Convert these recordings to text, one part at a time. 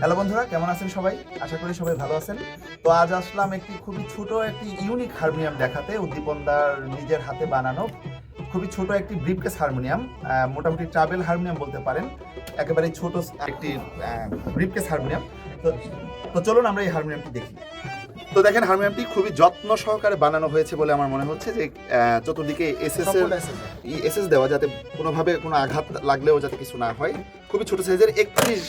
Hello বন্ধুরা, কেমন আছেন সবাই? আশা করি সবাই ভালো আছেন। তো আজ আসলাম একটি খুবই ছোট একটি ইউনিক হারমোনিয়াম দেখাতে, উদ্দীপনদার নিজের হাতে বানানো খুবই ছোট একটি ব্রিফকেস হারমোনিয়াম মোটামুটি ট্রাভেল হারমোনিয়াম বলতে পারেন, একেবারে ছোট একটি ব্রিফকেস হারমোনিয়াম তো তো চলুন আমরা এই হারমোনিয়ামটি দেখি। তো দেখেন হারমোনিয়ামটি খুবই যত্ন সহকারে বানানো হয়েছে বলে আমার মনে হচ্ছে যে আহ, চতুর্দিকে এসএস এর এসএস দেওয়া যাতে কোনোভাবে কোনো আঘাত লাগলেও যাতে কিছু না হয়। খুবই ছোট সাইজের একত্রিশ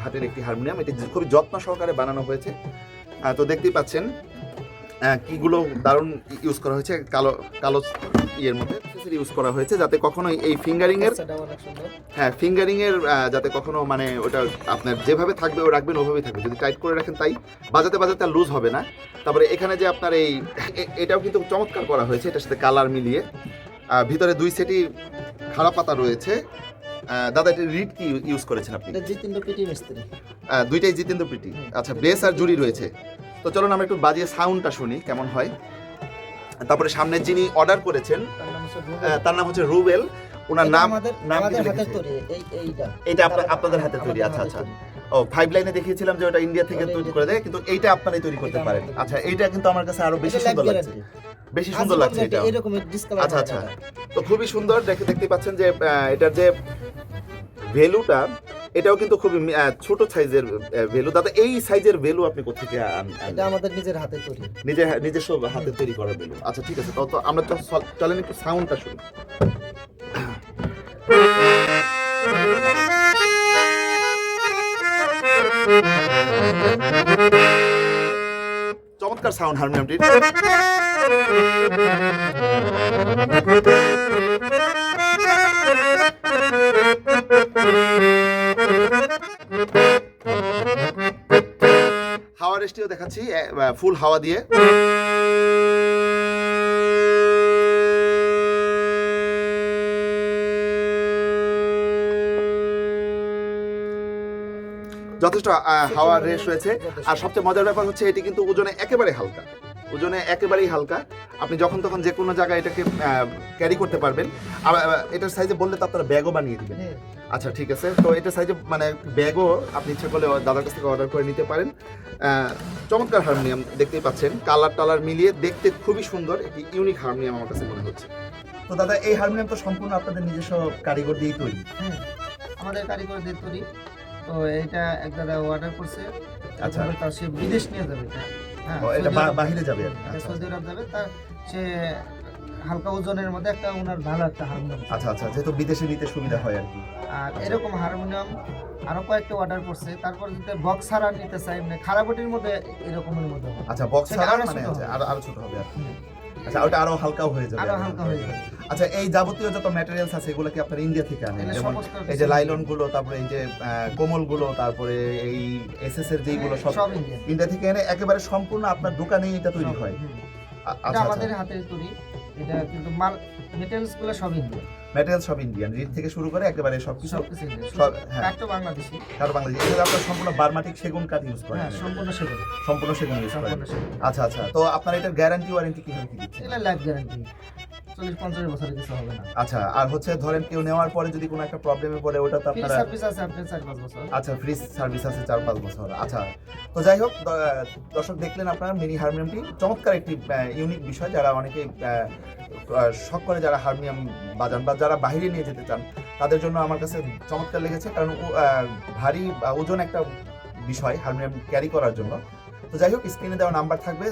ঘাটের একটি হারমোনিয়াম এটি খুবই যত্ন সহকারে বানানো হয়েছে। তো দেখতেই পাচ্ছেন কিগুলো দারুণ ইউজ করা হয়েছে কালো কালো ইয়ের মধ্যে ইউজ করা হয়েছে যাতে কখনো এই ফিঙ্গারিং এর হ্যাঁ ফিঙ্গারিং এর যাতে কখনো মানে ওটা আপনার যেভাবে থাকবে ও রাখবেন ওভাবেই থাকবে। যদি টাইট করে রাখেন তাই। বাজাতে বাজাতে আর লুজ হবে না। তারপরে এখানে যে আপনার এই এটাও কিন্তু চমৎকার করা হয়েছে এটার সাথে কালার মিলিয়ে। ভিতরে দুই সেটি খারাপ পাতা রয়েছে। দাদা এটা রিড কি ইউজ করেছেন আপনি? জিতেন্দ্র পিটি মিস্ত্রি। দুইটাই জিতেন্দ্র প্রীতি আচ্ছা বেস আর জুড়ি রয়েছে। তো চলুন আমরা একটু বাজিয়ে সাউন্ডটা শুনি কেমন হয়। তারপরে সামনে যিনি অর্ডার করেছেন তার নাম হচ্ছে রুবেল। ওনার নাম আমাদের নাম এটা আপনার আপনাদের হাতে তৈরি আচ্ছা আচ্ছা। ও ফাইভ লাইনে দেখিয়েছিলাম যে ওটা ইন্ডিয়া থেকে তৈরি করে দেয় কিন্তু এইটা আপনারাই তৈরি করতে পারেন। আচ্ছা এইটা কিন্তু আমার কাছে আরও বেশি সুন্দর লাগছে। বেশি সুন্দর লাগছে এটা। আচ্ছা আচ্ছা। তো খুবই সুন্দর দেখে দেখতে পাচ্ছেন যে এটার যে ভ্যালুটা এটাও কিন্তু আহ, ছোট সাইজের ভ্যালু দাদা এই সাইজের ভ্যালু আপনি কোথেকে আন- এটা আমাদের নিজের হাতে তৈরি। নিজে নিজস্ব হাতে তৈরি করা ভ্যালু আচ্ছা ঠিক আছে তো আমরা তো চলেন একটু সাউন্ডটা শুনি। চমৎকার সাউন্ড হারমোনিয়ামটির দেখাচ্ছি ফুল হাওয়া দিয়ে। যথেষ্ট হাওয়ার রেস রয়েছে আর সবচেয়ে মজার ব্যাপার হচ্ছে এটি কিন্তু ওজনে একেবারে হালকা। ওজনে একেবারেই হালকা। আপনি যখন তখন যে কোনো জায়গায় এটাকে ক্যারি করতে পারবেন। আর এটার সাইজে বললে তো আপনারা ব্যাগও বানিয়ে দিবেন। হ্যাঁ, আচ্ছা ঠিক আছে। তো এটা সাইজে মানে ব্যাগও আপনি ইচ্ছে করলে দাদার কাছ থেকে অর্ডার করে নিতে পারেন। চমৎকার হারমোনিয়াম দেখতেই পাচ্ছেন। কালার টালার মিলিয়ে দেখতে খুবই সুন্দর। একটি ইউনিক হারমোনিয়াম আমার কাছে মনে হচ্ছে। তো দাদা এই হারমোনিয়াম তো সম্পূর্ণ আপনাদের নিজস্ব কারিগর দিয়েই তৈরি? হ্যাঁ। আমাদের দিয়ে তৈরি। তো এটা এক দাদা অর্ডার করছে। আচ্ছা। তার সে বিদেশ নিয়ে যাবে। এটা হ্যাঁ, এটা বা- আরব- বাহিরে যাবে। এটা আচ্ছা, সৌদি আরব যাবে। তার সে হালকা ওজনের মধ্যে একটা ওনার ভালো একটা হারমোনিয়াম আচ্ছা আচ্ছা যেহেতু বিদেশে নিতে সুবিধা হয় আর কি। আর এরকম হারমোনিয়াম আরও কয়েকটা অর্ডার করছে তারপর যদি বক্স ছাড়া নিতে চাই মানে খারাপটির মধ্যে এরকমের মধ্যে আচ্ছা বক্স সেটা মানে আছে। আরও আরও ছোট হবে আর আচ্ছা ওটা আরও হালকাও হয়ে যাবে আরও হালকা হয়ে যাবে। আচ্ছা এই যাবতীয় যত ম্যাটেরিয়ালস আছে এগুলো কি আপনারা ইন্ডিয়া থেকে আনেন? যেমন এই যে লাইলনগুলো তারপরে এই যে কোমলগুলো তারপরে এই এসএস এর যেইগুলো সব সব ইন্ডিয়া থেকে। এনে একেবারে সম্পূর্ণ আপনার দোকানেই এটা তৈরি হয়। এটা আচ্ছা। আমাদের হাতের তৈরি। এটা কিন্তু মাল মেটেরিয়ালসগুলো সব ইন্ডিয়ান ম্যাটেরিয়াল সব ইন্ডিয়ান রিড থেকে শুরু করে একেবারে সবকিছু সব হ্যাঁ। কাঠটা বাংলাদেশি। সারা বাংলাদেশ। এটা আপনার সম্পূর্ণ বার্মাটিক সেগুন কাঠ ইউজ করেন। হ্যাঁ সম্পূর্ণ সেগুন। সম্পূর্ণ সেগুন ইউজ করেন। আচ্ছা আচ্ছা। তো আপনার এটার গ্যারান্টি ওয়ারেন্টি কীভাবে কি দিচ্ছেন? এটা লাইফ গ্যারান্টি চল্লিশ পঞ্চাশ বছরের কিছু হবে না। আচ্ছা আর হচ্ছে ধরেন কেউ নেওয়ার পরে যদি কোনো একটা প্রবলেমে পড়ে ওটা তো আপনারা সার্ভিস আছে আপনার চার পাঁচ বছর। আচ্ছা ফ্রি সার্ভিস আছে চার পাঁচ বছর। আচ্ছা তো যাই হোক দর্শক দেখলেন আপনারা মিনি হারমোনিয়ামটি চমৎকার একটি ইউনিক বিষয় যারা অনেকে শখ করে যারা হারমোনিয়াম বাজান বা যারা বাইরে নিয়ে যেতে চান তাদের জন্য আমার কাছে চমৎকার লেগেছে। কারণ ভারী বা ওজন একটা বিষয় হারমোনিয়াম ক্যারি করার জন্য। তো যাই হোক স্ক্রিনে দেওয়া নাম্বার থাকবে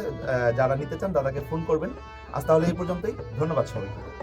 যারা নিতে চান দাদাকে ফোন করবেন। আজ তাহলে এই পর্যন্তই। ধন্যবাদ সবাইকে।